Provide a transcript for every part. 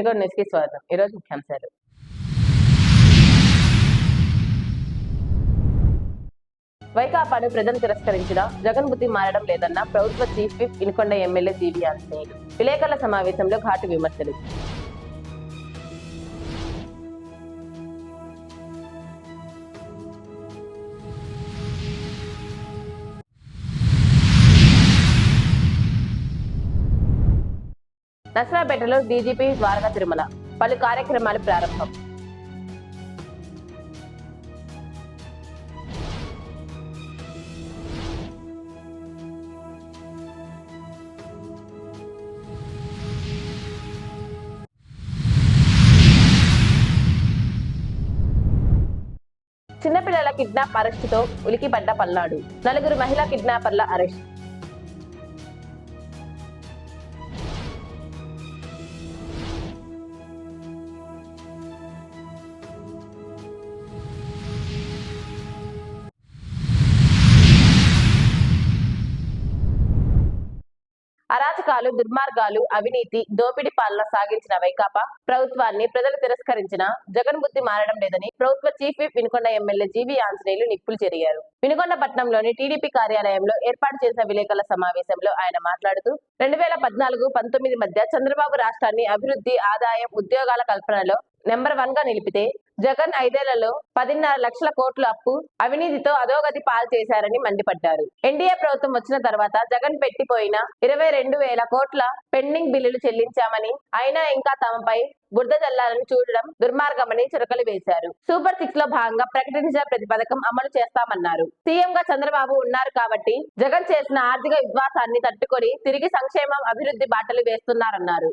నమస్కారం వెనుగోడు న్యూస్కి స్వాగతం ఈరోజు ముఖ్యాంశాలు వైకాపాను ప్రజలు తిరస్కరించిన జగన్ బుద్ధి మారడం లేదన్న ప్రభుత్వ chief whip Vinukonda MLA GV Anjaneyulu విలేకరుల సమావేశంలో ఘాటు విమర్శలు. నసరాపేటలో డీజీపీ ద్వారకా తిరుమల. పలు కార్యక్రమాలు ప్రారంభం. చిన్నపిల్లల కిడ్నాప్ అరెస్టుతో ఉలికిపడ్డ పల్నాడు. నలుగురు మహిళా కిడ్నాపర్ల అరెస్ట్. అరాచకాలు దుర్మార్గాలు అవినీతి దోపిడీ పాలన సాగించిన వైకాపా ప్రభుత్వాన్ని ప్రజలు తిరస్కరించిన జగన్ బుద్ధి మారడం లేదని ప్రభుత్వ chief whip Vinukonda MLA GV Anjaneyulu నిప్పులు చెరిగారు. వినుకొండ పట్టణంలోని టీడీపీ కార్యాలయంలో ఏర్పాటు చేసిన విలేకరుల సమావేశంలో ఆయన మాట్లాడుతూ రెండు వేల పద్నాలుగు పంతొమ్మిది మధ్య చంద్రబాబు రాష్ట్రాన్ని అభివృద్ధి ఆదాయం ఉద్యోగాల కల్పనలో నెంబర్ వన్గా నిలిపితే జగన్ ఐదేళ్ళలో పదిన్నర లక్షల కోట్ల అప్పు అవినీతితో అధోగతి పాలు చేశారని మండిపడ్డారు. ఎన్డీఏ ప్రభుత్వం వచ్చిన తర్వాత జగన్ పెట్టిపోయిన ఇరవై రెండు వేల కోట్ల పెండింగ్ బిల్లులు చెల్లించామని అయినా ఇంకా తమపై బురద జల్లాలని చూడడం దుర్మార్గమని చురకలు వేశారు. సూపర్ సిక్స్లో భాగంగా ప్రకటించిన ప్రతి పథకం అమలు చేస్తామన్నారు. సీఎం గా చంద్రబాబు ఉన్నారు కాబట్టి జగన్ చేసిన ఆర్థిక విశ్వాసాన్ని తట్టుకొని తిరిగి సంక్షేమం అభివృద్ధి బాటలు వేస్తున్నారన్నారు.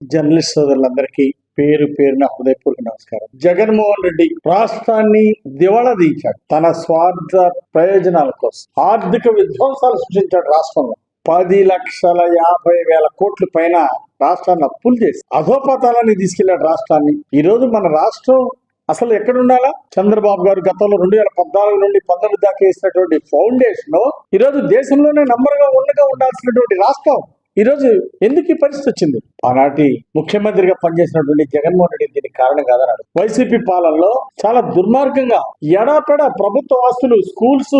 జర్నలిస్ట్ సోదరులందరికీ పేరు పేరున హృదయపూర్వక నమస్కారం. జగన్మోహన్ రెడ్డి రాష్ట్రాన్ని దివాళా దీచాడు తన స్వార్థ ప్రయోజనాల కోసం ఆర్థిక విధ్వంసాలు సృష్టించాడు రాష్ట్రంలో. పది లక్షల యాభై వేల కోట్ల పైన రాష్ట్రాన్ని అప్పులు చేసి అధోపతాలని తీసుకెళ్ళాడు రాష్ట్రాన్ని. ఈ రోజు మన రాష్ట్రం అసలు ఎక్కడ ఉండాలా చంద్రబాబు గారు గతంలో రెండు వేల పద్నాలుగు నుండి పంతొమ్మిది దాకా వేసినటువంటి ఫౌండేషన్ ఈ రోజు దేశంలోనే నంబర్గా ఉండగా ఉండాల్సినటువంటి రాష్ట్రం. ఈరోజు ఎందుకు ఈ పరిస్థితి వచ్చింది? ఆనాటి ముఖ్యమంత్రిగా పనిచేసినటువంటి జగన్మోహన్ రెడ్డి దీనికి కారణం కాదన్నాడు వైసీపీ పాలనలో చాలా దుర్మార్గంగా ఎడాపెడ ప్రభుత్వ ఆస్తులు స్కూల్స్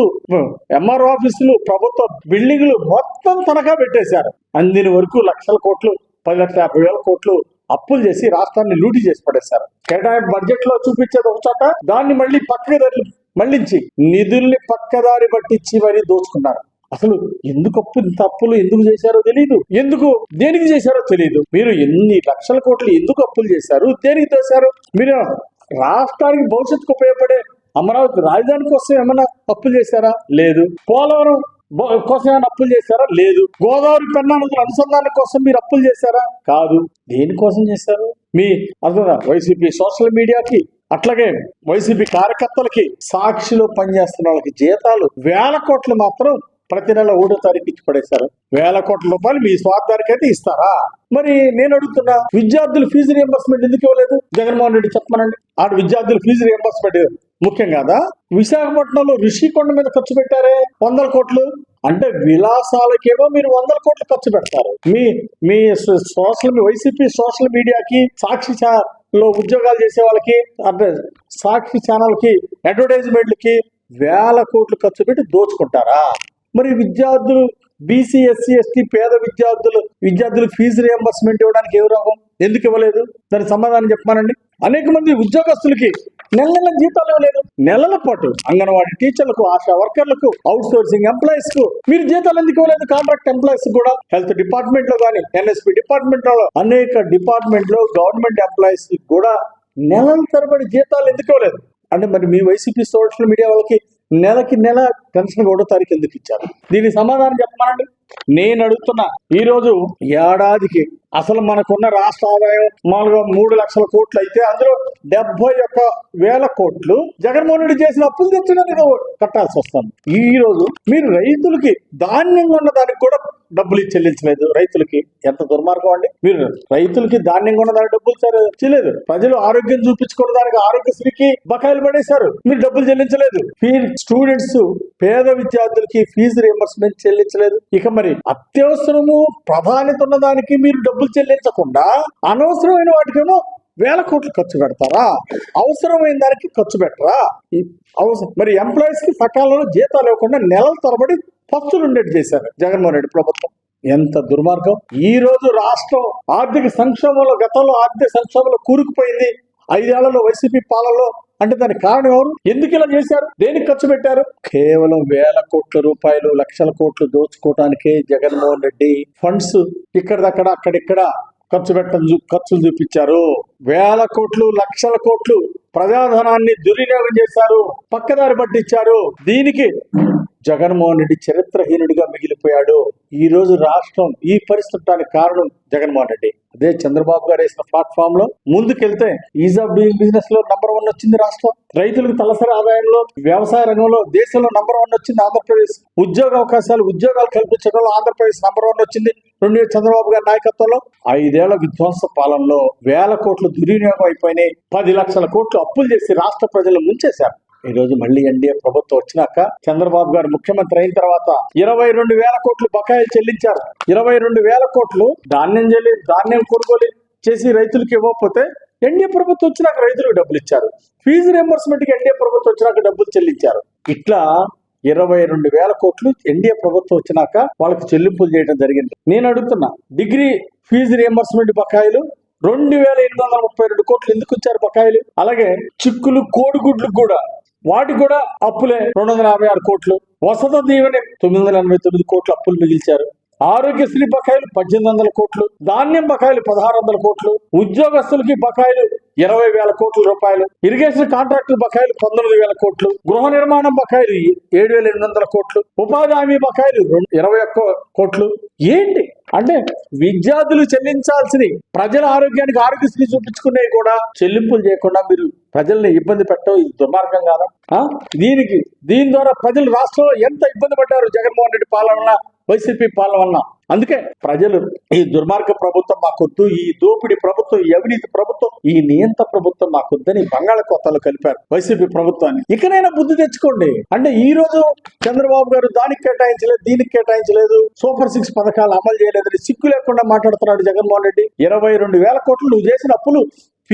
ఎంఆర్ఓ ఆఫీసులు ప్రభుత్వ బిల్డింగ్లు మొత్తం తనఖా పెట్టేశారు. అందిన వరకు లక్షల కోట్లు పది లక్షల యాభై వేల కోట్లు అప్పులు చేసి రాష్ట్రాన్ని లూటీ చేసి పడేశారు. కేటాయింపు బడ్జెట్లో చూపించేది ఒక చోట దాన్ని మళ్ళీ పక్కదారి మళ్ళించి నిధుల్ని పక్కదారి పట్టించి మరీ దోచుకున్నారు. అసలు ఎందుకు అప్పు ఇంత అప్పులు ఎందుకు చేశారో తెలియదు ఎందుకు దేనికి చేశారో తెలియదు మీరు ఎన్ని లక్షల కోట్లు ఎందుకు అప్పులు చేశారు దేనికి చేశారు మీరు రాష్ట్రానికి భవిష్యత్తుకు ఉపయోగపడే అమరావతి రాజధాని కోసం ఏమైనా అప్పులు చేశారా? లేదు. పోలవరం కోసం ఏమైనా అప్పులు చేశారా? లేదు. గోదావరి పెన్నా నదుల అనుసంధానం కోసం మీరు అప్పులు చేశారా? కాదు. దేనికోసం చేశారు? మీ అర్థం వైసీపీ సోషల్ మీడియాకి అట్లాగే వైసీపీ కార్యకర్తలకి సాక్షిలో పనిచేస్తున్న వాళ్ళకి జీతాలు వేల కోట్లు మాత్రం ప్రతి నెల ఒకటో తారీఖు ఇచ్చి పడేశారు. వేల కోట్ల రూపాయలు మీ స్వార్థానికి అయితే ఇస్తారా? మరి నేను అడుగుతున్నా విద్యార్థులు ఫీజు రియంబర్స్మెంట్ ఎందుకు ఇవ్వలేదు? జగన్మోహన్ రెడ్డి చెప్పమనండి. ఆడు విద్యార్థులు ఫీజు రియంబర్స్మెంట్ ముఖ్యం కాదా? విశాఖపట్నంలో రిషికొండ మీద ఖర్చు పెట్టారే వందల కోట్లు? అంటే విలాసాలకేమో మీరు వందల కోట్లు ఖర్చు పెడతారు. మీ మీ సోషల్ వైసీపీ సోషల్ మీడియాకి సాక్షి లో ఉద్యోగాలు చేసే వాళ్ళకి అంటే సాక్షి ఛానల్కి అడ్వర్టైజ్మెంట్లకి వేల కోట్లు ఖర్చు పెట్టి దోచుకుంటారా? మరి విద్యార్థులు బీసీ ఎస్సీ ఎస్టీ పేద విద్యార్థులు విద్యార్థులు ఫీజు రియంబర్స్మెంట్ ఇవ్వడానికి ఏ రోగం ఎందుకు ఇవ్వలేదు? దానికి సమాధానం చెప్పమానండి. అనేక మంది ఉద్యోగస్తులకి నెల నెల జీతాలు ఇవ్వలేదు. నెలల పాటు అంగన్వాడీ టీచర్లకు ఆశా వర్కర్లకు అవుట్ సోర్సింగ్ ఎంప్లాయీస్కు మీరు జీతాలు ఎందుకు ఇవ్వలేదు? కాంట్రాక్ట్ ఎంప్లాయీస్ కూడా హెల్త్ డిపార్ట్మెంట్లో కానీ ఎన్ఎస్పి డిపార్ట్మెంట్లో అనేక డిపార్ట్మెంట్లో గవర్నమెంట్ ఎంప్లాయీస్ కూడా నెలల తరబడి జీతాలు ఎందుకు ఇవ్వలేదు? అంటే మరి మీ వైసీపీ సోషల్ మీడియా వాళ్ళకి నెలకి నెల పెన్షన్ ఒకటో తారీఖు ఎందుకు ఇచ్చారు? దీనికి సమాధానం చెప్పమనండి. నేను అడుగుతున్నా ఈ రోజు ఏడాదికి అసలు మనకున్న రాష్ట్ర ఆదాయం మామూలుగా మూడు లక్షల కోట్లు అయితే అందులో డెబ్బై ఒక్క వేల కోట్లు జగన్మోహన్ రెడ్డి చేసిన అప్పులు తెచ్చినందుకు కట్టాల్సి వస్తుంది. ఈ రోజు మీరు రైతులకి ధాన్యం ఉన్న దానికి కూడా డబ్బులు చెల్లించలేదు. రైతులకి ఎంత దుర్మార్గం అండి. మీరు రైతులకి ధాన్యం ఉన్న దానికి డబ్బులు చెల్లేదు ప్రజలు ఆరోగ్యం చూపించుకున్న దానికి ఆరోగ్యశ్రీకి బకాయిలు పడేశారు. మీరు డబ్బులు చెల్లించలేదు. ఫీ స్టూడెంట్స్ పేద విద్యార్థులకి ఫీజు రియంబర్స్మెంట్ చెల్లించలేదు. ఇక మరి అత్యవసరము ప్రాధాన్యత ఉన్న దానికి మీరు డబ్బులు చెల్లించకుండా అనవసరమైన వాటికేమో వేల కోట్లు ఖర్చు పెడతారా? అవసరమైన దానికి ఖర్చు పెట్టరా? ఈ అవసరం మరి ఎంప్లాయీస్కి సకాలంలో జీతాలు ఇవ్వకుండా నెలల తరబడి ఖర్చులు ఉండేట్టు చేశారు జగన్మోహన్ రెడ్డి ప్రభుత్వం. ఎంత దుర్మార్గం. ఈ రోజు రాష్ట్రం ఆర్థిక సంక్షోభంలో గతంలో ఆర్థిక సంక్షోభంలో కూరుకుపోయింది. ఐదేళ్ళలో వైసీపీ పాలనలో అంటే దానికి కారణం ఎవరు? ఎందుకు ఇలా చేశారు? దేనికి ఖర్చు పెట్టారు? కేవలం వేల కోట్ల రూపాయలు లక్షల కోట్లు దోచుకోవటానికే జగన్మోహన్ రెడ్డి ఫండ్స్ ఇక్కడదక్కడ అక్కడిక్కడ ఖర్చు పెట్టడం ఖర్చులు చూపించారు. వేల కోట్లు లక్షల కోట్లు ప్రజాధనాన్ని దుర్వినియోగం చేశారు. పక్కదారి పట్టించారు. దీనికి జగన్మోహన్ రెడ్డి చరిత్రహీనుడిగా మిగిలిపోయాడు. ఈ రోజు రాష్ట్రం ఈ పరిస్థితికి కారణం జగన్మోహన్ రెడ్డి. అదే చంద్రబాబు గారు వేసిన ప్లాట్ఫామ్లో ముందుకెళ్తే ఈజ్ ఆఫ్ డూయింగ్ బిజినెస్లో నంబర్ వన్ వచ్చింది రాష్ట్రం. రైతులకు తలసరి ఆదాయంలో వ్యవసాయ రంగంలో దేశంలో నంబర్ వన్ వచ్చింది ఆంధ్రప్రదేశ్. ఉద్యోగ అవకాశాలు ఉద్యోగాలు కల్పించడంలో ఆంధ్రప్రదేశ్ నంబర్ వన్ వచ్చింది. రెండు చంద్రబాబు గారి నాయకత్వంలో ఐదేళ్ళ విధ్వంస పాలనలో వేల కోట్లు దుర్వినియోగం అయిపోయినాయి. పది లక్షల కోట్లు అప్పులు చేసి రాష్ట్ర ప్రజలు ముంచేశారు. ఈ రోజు మళ్ళీ ఎన్డీఏ ప్రభుత్వం వచ్చినాక చంద్రబాబు గారు ముఖ్యమంత్రి అయిన తర్వాత ఇరవై రెండు వేల కోట్లు బకాయిలు చెల్లించారు. ఇరవై రెండు వేల కోట్లు ధాన్యం చెల్లి ధాన్యం కొనుగోలు చేసి రైతులకు ఇవ్వకపోతే ఎన్డీఏ ప్రభుత్వం వచ్చినాక రైతులకు డబ్బులు ఇచ్చారు. ఫీజు రియంబర్స్మెంట్కి ఎన్డీఏ ప్రభుత్వం వచ్చినాక డబ్బులు చెల్లించారు. ఇట్లా ఇరవై రెండు వేల కోట్లు ఎన్డీఏ ప్రభుత్వం వచ్చినాక వాళ్ళకి చెల్లింపులు చేయడం జరిగింది. నేను అడుగుతున్నా డిగ్రీ ఫీజు రియంబర్స్మెంట్ బకాయిలు రెండు వేల ఎనిమిది వందల ముప్పై రెండు కోట్లు ఎందుకు ఇచ్చారు బకాయిలు? అలాగే చిక్కులు కోడిగుడ్లకు కూడా వాటికి కూడా అప్పులే రెండు వందల యాభై ఆరు కోట్లు. వసత దీవెని తొమ్మిది వందల ఎనభై తొమ్మిది కోట్లు అప్పులు మిగిల్చారు. ఆరోగ్యశ్రీ బకాయిలు పద్దెనిమిది వందల కోట్లు. ధాన్యం బకాయిలు పదహారు వందల కోట్లు. ఉద్యోగస్తులకి బకాయిలు ఇరవై వేల కోట్ల రూపాయలు. ఇరిగేషన్ కాంట్రాక్టుల బకాయిలు పంతొమ్మిది వేల కోట్లు. గృహ నిర్మాణం బకాయిలు ఏడు వేల ఎనిమిది వందల కోట్లు. ఉపాధి హామీ బకాయిలు రెండు- ఇరవై ఒక్క కోట్లు. ఏంటి? అంటే విద్యార్థులు చెల్లించాల్సిన ప్రజల ఆరోగ్యానికి ఆరోగ్యశ్రీ చూపించుకునేవి కూడా చెల్లింపులు చేయకుండా మీరు ప్రజల్ని ఇబ్బంది పెట్టడం ఇది దుర్మార్గం కాదా? ఆ? దీనికి దీని ద్వారా ప్రజలు రాష్ట్రంలో ఎంత ఇబ్బంది పడ్డారు జగన్మోహన్ రెడ్డి పాలన వైసీపీ పాలన అందుకే ప్రజలు ఈ దుర్మార్గ ప్రభుత్వం మాకొద్దు ఈ దోపిడీ ప్రభుత్వం ఈ అవినీతి ప్రభుత్వం ఈ నియంత ప్రభుత్వం మాకొద్దని బంగాళాఖాతాలు కలిపారు వైసీపీ ప్రభుత్వాన్ని. ఇకనైనా బుద్ధి తెచ్చుకోండి. అంటే ఈ రోజు చంద్రబాబు గారు దానికి కేటాయించలేదు దీనికి కేటాయించలేదు సూపర్ సిక్స్ పథకాలు అమలు చేయలేదని సిక్కు లేకుండా మాట్లాడుతున్నాడు జగన్మోహన్ రెడ్డి. ఇరవై రెండు వేల కోట్లు నువ్వు చేసిన అప్పులు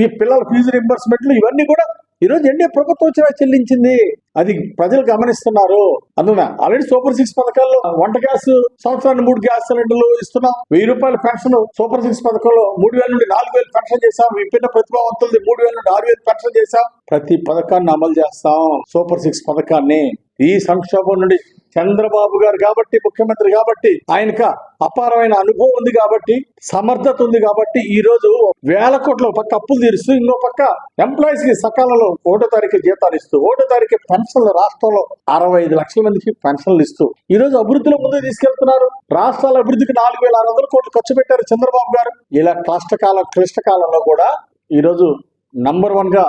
పిల్లల ఫీజు రింబర్స్మెంట్లు ఇవన్నీ కూడా ఈ రోజు ఎన్డీఏ ప్రభుత్వం వచ్చినా చెల్లించింది. అది ప్రజలు గమనిస్తున్నారు. అందున ఆల్రెడీ సూపర్ సిక్స్ పథకాల్లో వంట గ్యాస్ సంవత్సరానికి మూడు గ్యాస్ సిలిండర్లు ఇస్తున్నాం. వెయ్యి రూపాయల పెన్షన్ సూపర్ సిక్స్ పథకంలో మూడు వేల నుండి నాలుగు వేలు పెన్షన్ చేశాం. విభిన్న ప్రతిభావంతులది మూడు వేల నుండి ఆరు వేలు పెన్షన్ చేశాం. ప్రతి పథకాన్ని అమలు చేస్తాం. సూపర్ సిక్స్ పథకాన్ని. ఈ సంక్షోభం నుండి చంద్రబాబు గారు కాబట్టి ముఖ్యమంత్రి కాబట్టి ఆయనక అపారమైన అనుభవం ఉంది కాబట్టి సమర్థత ఉంది కాబట్టి ఈ రోజు వేల కోట్ల పక్క అప్పులు తీరుస్తూ ఇంకో పక్క ఎంప్లాయీస్కి సకాలంలో ఒకటో తారీఖు జీతాలు ఇస్తూ ఒకటో తారీఖు పెన్షన్లు రాష్ట్రంలో అరవై ఐదు లక్షల మందికి పెన్షన్లు ఇస్తూ ఈ రోజు అభివృద్ధిలో ముందుకు తీసుకెళ్తున్నారు. రాష్ట్రాల అభివృద్ధికి నాలుగు వేల ఆరు వందల కోట్లు ఖర్చు పెట్టారు చంద్రబాబు గారు. ఇలా కష్టకాలం క్లిష్టకాలంలో కూడా ఈ రోజు నంబర్ వన్గా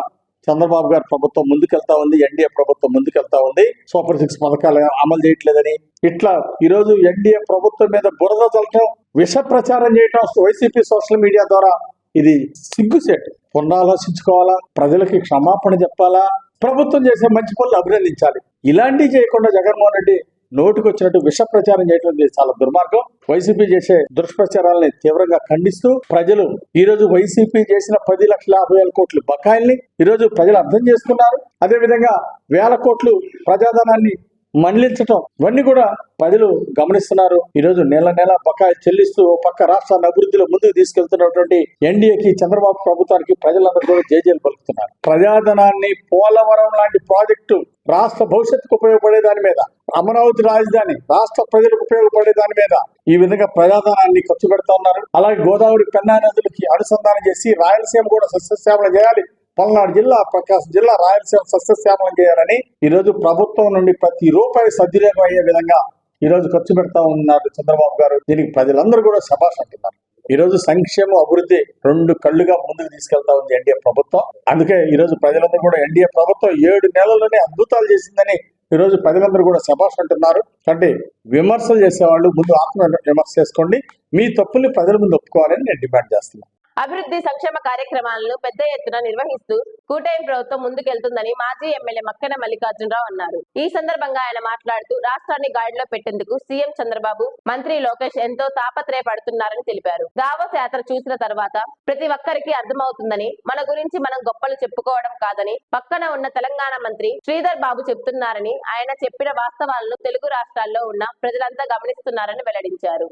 చంద్రబాబు గారి ప్రభుత్వం ముందుకెళ్తా ఉంది ఎన్డీఏ ప్రభుత్వం ముందుకెళ్తా ఉంది. సూపర్ సిక్స్ పథకాలు అమలు చేయట్లేదని ఇట్లా ఈరోజు ఎన్డీఏ ప్రభుత్వం మీద బురద చల్లటం విష ప్రచారం చేయటం వైసీపీ సోషల్ మీడియా ద్వారా ఇది సిగ్గుసేటు. పునరాలోచించుకోవాలా ప్రజలకి క్షమాపణ చెప్పాలా? ప్రభుత్వం చేసే మంచి పనులు అభినందించాలి. ఇలాంటివి చేయకుండా జగన్మోహన్ రెడ్డి నోటికి వచ్చినట్టు విష ప్రచారం చేయడం చాలా దుర్మార్గం. వైసీపీ చేసే దుష్ప్రచారాలని తీవ్రంగా ఖండిస్తూ ప్రజలు ఈ రోజు వైసీపీ చేసిన పది లక్షల యాభై వేల కోట్లు బకాయిల్ని ఈ రోజు ప్రజలు అర్థం చేసుకున్నారు. అదేవిధంగా వేల కోట్లు ప్రజాధనాన్ని మళ్ళించటం ఇవన్నీ కూడా ప్రజలు గమనిస్తున్నారు. ఈ రోజు నెల నెల బకాయి చెల్లిస్తూ పక్క రాష్ట్రాన్ని అభివృద్ధిలో ముందుకు తీసుకెళ్తున్నటువంటి ఎన్డీఏకి చంద్రబాబు ప్రభుత్వానికి ప్రజలందరూ కూడా జేజేలు పలుకుతున్నారు. ప్రజాధనాన్ని పోలవరం లాంటి ప్రాజెక్టు రాష్ట్ర భవిష్యత్తుకు ఉపయోగపడే దాని మీద అమరావతి రాజధాని రాష్ట్ర ప్రజలకు ఉపయోగపడే దాని మీద ఈ విధంగా ప్రజాధనాన్ని ఖర్చు పెడతా ఉన్నారు. అలాగే గోదావరి పెన్నా నదులకి అనుసంధానం చేసి రాయలసీమ కూడా సస్యశ్యామలు చేయాలి. పల్నాడు జిల్లా ప్రకాశం జిల్లా రాయలసీమ సస్యశ్యామలం చేయాలని ఈరోజు ప్రభుత్వం నుండి ప్రతి రూపాయి సద్వినియోగం అయ్యే విధంగా ఈరోజు ఖర్చు పెడతా ఉన్నారు చంద్రబాబు గారు. దీనికి ప్రజలందరూ కూడా శభాష్ అంటున్నారు. ఈరోజు సంక్షేమం సంక్షేమ అభివృద్ధి రెండు కళ్ళుగా ముందుకు తీసుకెళ్తా ఉంది ఎన్డీఏ ప్రభుత్వం. అందుకే ఈరోజు ప్రజలందరూ కూడా ఎన్డీఏ ప్రభుత్వం ఏడు నెలల్లోనే అద్భుతాలు చేసిందని ఈ రోజు ప్రజలందరూ కూడా శభాష్ అంటున్నారు. అంటే విమర్శలు చేసేవాళ్ళు ముందు ఆత్మ విమర్శ చేసుకోండి. మీ తప్పుల్ని ప్రజల ముందు ఒప్పుకోవాలని నేను డిమాండ్ చేస్తున్నాను. అభివృద్ధి సంక్షేమ కార్యక్రమాలను పెద్ద ఎత్తున నిర్వహిస్తూ కూటమి ప్రభుత్వం ముందుకెళ్తుందని మాజీ ఎమ్మెల్యే మక్కన మల్లికార్జునరావు అన్నారు. ఈ సందర్భంగా ఆయన మాట్లాడుతూ రాష్ట్రాన్ని గాడిలో పెట్టేందుకు సీఎం చంద్రబాబు మంత్రి లోకేష్ ఎంతో తాపత్రయపడుతున్నారని తెలిపారు. దావోస్ యాత్ర చూసిన తర్వాత ప్రతి ఒక్కరికి అర్థమవుతుందని మన గురించి మనం గొప్పలు చెప్పుకోవడం కాదని పక్కన ఉన్న తెలంగాణ మంత్రి శ్రీధర్ బాబు చెప్తున్నారని ఆయన చెప్పిన వాస్తవాలను తెలుగు రాష్ట్రాల్లో ఉన్న ప్రజలంతా గమనిస్తున్నారని వెల్లడించారు.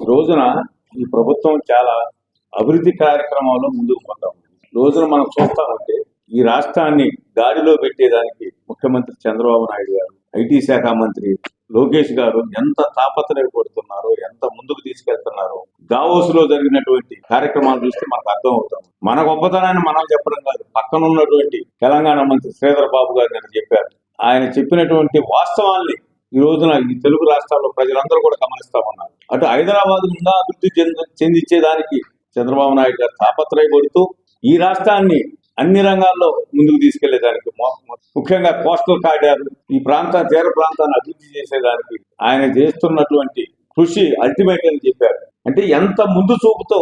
ఈ రోజున ఈ ప్రభుత్వం చాలా అభివృద్ధి కార్యక్రమాల్లో ముందుకు పోతాం రోజున మనం చూస్తా ఉంటే ఈ రాష్ట్రాన్ని దారిలో పెట్టేదానికి ముఖ్యమంత్రి చంద్రబాబు నాయుడు గారు ఐటీ శాఖ మంత్రి లోకేష్ గారు ఎంత తాపత్రయపడుతున్నారో ఎంత ముందుకు తీసుకెళ్తున్నారో దావోస్లో జరిగినటువంటి కార్యక్రమాలు చూస్తే మనకు అర్థం అవుతుంది. మన గొప్పతనాన్ని మనం చెప్పడం కాదు పక్కన ఉన్నటువంటి తెలంగాణ మంత్రి శ్రీధర్ బాబు గారు నేను చెప్పారు. ఆయన చెప్పినటువంటి వాస్తవాల్ని ఈ రోజున ఈ తెలుగు రాష్ట్రాల్లో ప్రజలందరూ కూడా గమనిస్తా ఉన్నారు. అటు హైదరాబాద్ ఉందా అభివృద్ధి చెందించేదానికి చంద్రబాబు నాయుడు గారు తాపత్రయపడుతూ ఈ రాష్ట్రాన్ని అన్ని రంగాల్లో ముందుకు తీసుకెళ్ళేదానికి ముఖ్యంగా కోస్టల్ కారిడార్ ఈ ప్రాంత తీర ప్రాంతాన్ని అభివృద్ధి చేసేదానికి ఆయన చేస్తున్నటువంటి కృషి అల్టిమేట్ అని చెప్పారు. అంటే ఎంత ముందు చూపుతో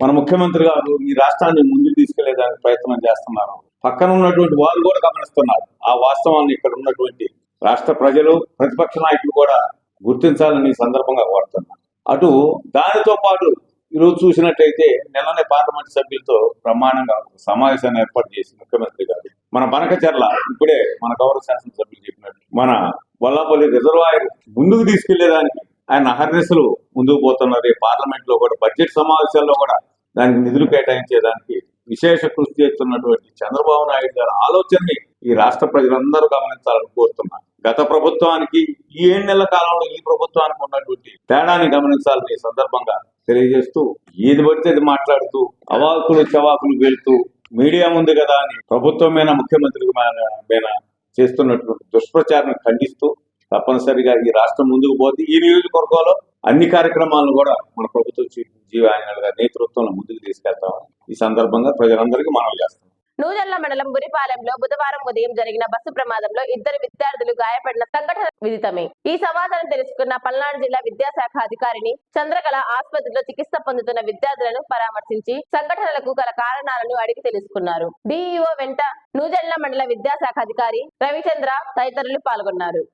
మన ముఖ్యమంత్రి గారు ఈ రాష్ట్రాన్ని ముందుకు తీసుకెళ్ళేదానికి ప్రయత్నం చేస్తున్నారు. పక్కన ఉన్నటువంటి వారు కూడా గమనిస్తున్నారు. ఆ వాస్తవాన్ని ఇక్కడ ఉన్నటువంటి రాష్ట్ర ప్రజలు ప్రతిపక్ష నాయకులు కూడా గుర్తించాలని సందర్భంగా కోరుతున్నారు అటు దానితో పాటు ఈరోజు చూసినట్టయితే నిన్ననే పార్లమెంట్ సభ్యులతో బ్రహ్మాండంగా సమావేశాన్ని ఏర్పాటు చేసి ముఖ్యమంత్రి గారు మన బనకచర్ల ఇప్పుడే మన గౌరవ శాసనసభ్యులు చెప్పినట్టు మన వల్లాపల్లి రిజర్వాయర్ ముందుకు తీసుకెళ్ళేదానికి ఆయన అహర్నిశలు ముందుకు పోతున్నారు. ఈ పార్లమెంట్లో కూడా బడ్జెట్ సమావేశాల్లో కూడా దానికి నిధులు కేటాయించేదానికి విశేష కృషి చేస్తున్నటువంటి చంద్రబాబు నాయుడు గారి ఆలోచనని ఈ రాష్ట్ర ప్రజలందరూ గమనించాలని కోరుతున్నారు గత ప్రభుత్వానికి ఈ ఏడు నెలల కాలంలో ఈ ప్రభుత్వానికి ఉన్నటువంటి తేడాన్ని గమనించాలని ఈ సందర్భంగా తెలియజేస్తూ ఏది పడితే అది మాట్లాడుతూ అవాకులు చవాకులు వెళ్తూ మీడియా ఉంది కదా అని ప్రభుత్వం ముఖ్యమంత్రి మీద చేస్తున్నటువంటి దుష్ప్రచారం ఖండిస్తూ తప్పనిసరిగా ఈ రాష్ట్రం ముందుకు పోతే ఈ నియోజకవర్గంలో అన్ని కార్యక్రమాలను కూడా మన ప్రభుత్వ చీఫ్ జీవాయన నేతృత్వంలో ముందుకు తీసుకెళ్తామని ఈ సందర్భంగా ప్రజలందరికీ మనవి చేస్తాం నూజల్ల మండలం గురిపాలెంలో బుధవారం ఉదయం జరిగిన బస్సు ప్రమాదంలో ఇద్దరు విద్యార్థులు గాయపడిన సంఘటన విదితమే. ఈ సమాచారం తెలుసుకున్న పల్నాడు జిల్లా విద్యాశాఖ అధికారిని చంద్రకళ ఆసుపత్రిలో చికిత్స పొందుతున్న విద్యార్థులను పరామర్శించి సంఘటనలకు గల కారణాలను అడిగి తెలుసుకున్నారు. డిఈఓ వెంట నూజల్ల మండల విద్యాశాఖ అధికారి రవిచంద్ర తదితరులు పాల్గొన్నారు.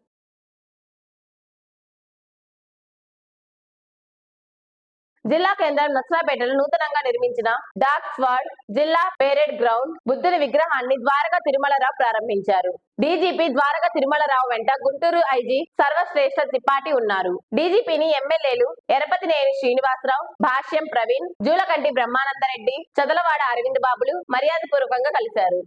జిల్లా కేంద్రం నర్సరాపేటలో నూతనంగా నిర్మించిన డాక్ స్వాడ్ జిల్లా పేరెడ్ గ్రౌండ్ బుద్ధుని విగ్రహాన్ని ద్వారకా తిరుమలరావు ప్రారంభించారు. డీజీపీ ద్వారకా తిరుమలరావు వెంట గుంటూరు ఐజీ సర్వశ్రేష్ఠ త్రిపాఠి ఉన్నారు. డీజీపీని ఎమ్మెల్యేలు ఎరపతినేని శ్రీనివాసరావు భాష్యం ప్రవీణ్ జూలకంటి బ్రహ్మానందరెడ్డి చదలవాడ అరవింద్ బాబులు మర్యాదపూర్వకంగా కలిశారు.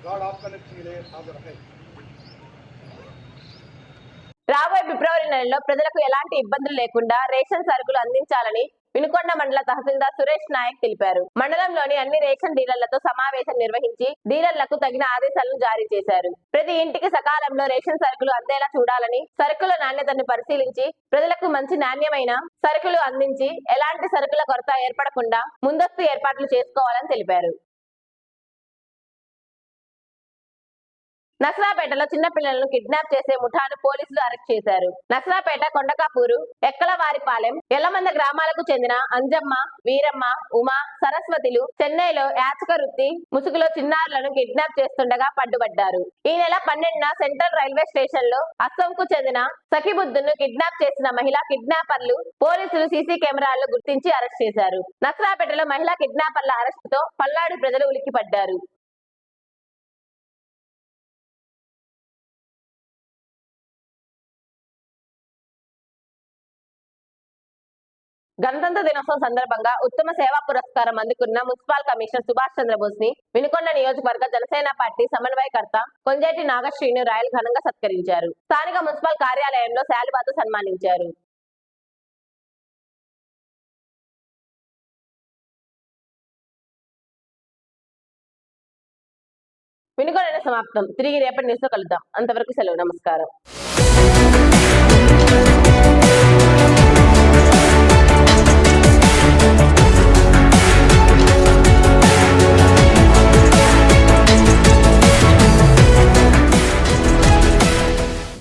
श्रीमान गार्ड ऑफ कनेक्ट के लिए हाजिर है రాబోయే ఫిబ్రవరి నెలలో ప్రజలకు ఎలాంటి ఇబ్బందులు లేకుండా రేషన్ సరుకులు అందించాలని వినుకొండ మండల తహసీల్దార్ సురేష్ నాయక్ తెలిపారు మండలంలోని అన్ని రేషన్ డీలర్లతో సమావేశం నిర్వహించి డీలర్లకు తగిన ఆదేశాలను జారీ చేశారు ప్రతి ఇంటికి సకాలంలో రేషన్ సరుకులు అందేలా చూడాలని సరుకుల నాణ్యతను పరిశీలించి ప్రజలకు మంచి నాణ్యమైన సరుకులు అందించి ఎలాంటి సరుకుల కొరత ఏర్పడకుండా ముందస్తు ఏర్పాట్లు చేసుకోవాలని తెలిపారు నసరాపేటలో చిన్న పిల్లలను కిడ్నాప్ చేసే ముఠాను పోలీసులు అరెస్ట్ చేశారు. నసరాపేట కొండకాపూరు ఎక్కలవారిపాలెం ఎల్లమంద గ్రామాలకు చెందిన అంజమ్మ వీరమ్మ ఉమా సరస్వతిలు చెన్నైలో యాచక వృత్తి ముసుగులో చిన్నారులను కిడ్నాప్ చేస్తుండగా పడ్డుబడ్డారు ఈ నెల పన్నెండున సెంట్రల్ రైల్వే స్టేషన్లో అస్సంకు చెందిన సఖిబుద్దును కిడ్నాప్ చేసిన మహిళా కిడ్నాపర్లు పోలీసులు సీసీ కెమెరాల్లో గుర్తించి అరెస్ట్ చేశారు. నసరాపేటలో మహిళా కిడ్నాపర్ల అరెస్టుతో పల్లాడు ప్రజలు ఉలిక్కిపడ్డారు. గణతంత్ర దినోత్సవం సందర్భంగా ఉత్తమ సేవా పురస్కారం అందుకున్న మున్సిపల్ కమిషనర్ సుభాష్ చంద్రబోస్ని వినుకొండ నియోజకవర్గ జనసేన పార్టీ సమన్వయకర్త కొంజేటి నాగశ్రీను రాయల్ ఘనంగా సత్కరించారు. స్థానిక మున్సిపల్ కార్యాలయంలో శాలువాతో సన్మానించారు. వినుకొండ సమాప్తం. తిరిగి రేపటి న్యూస్లో కలుద్దాం. అంతవరకు సెలవు. నమస్కారం.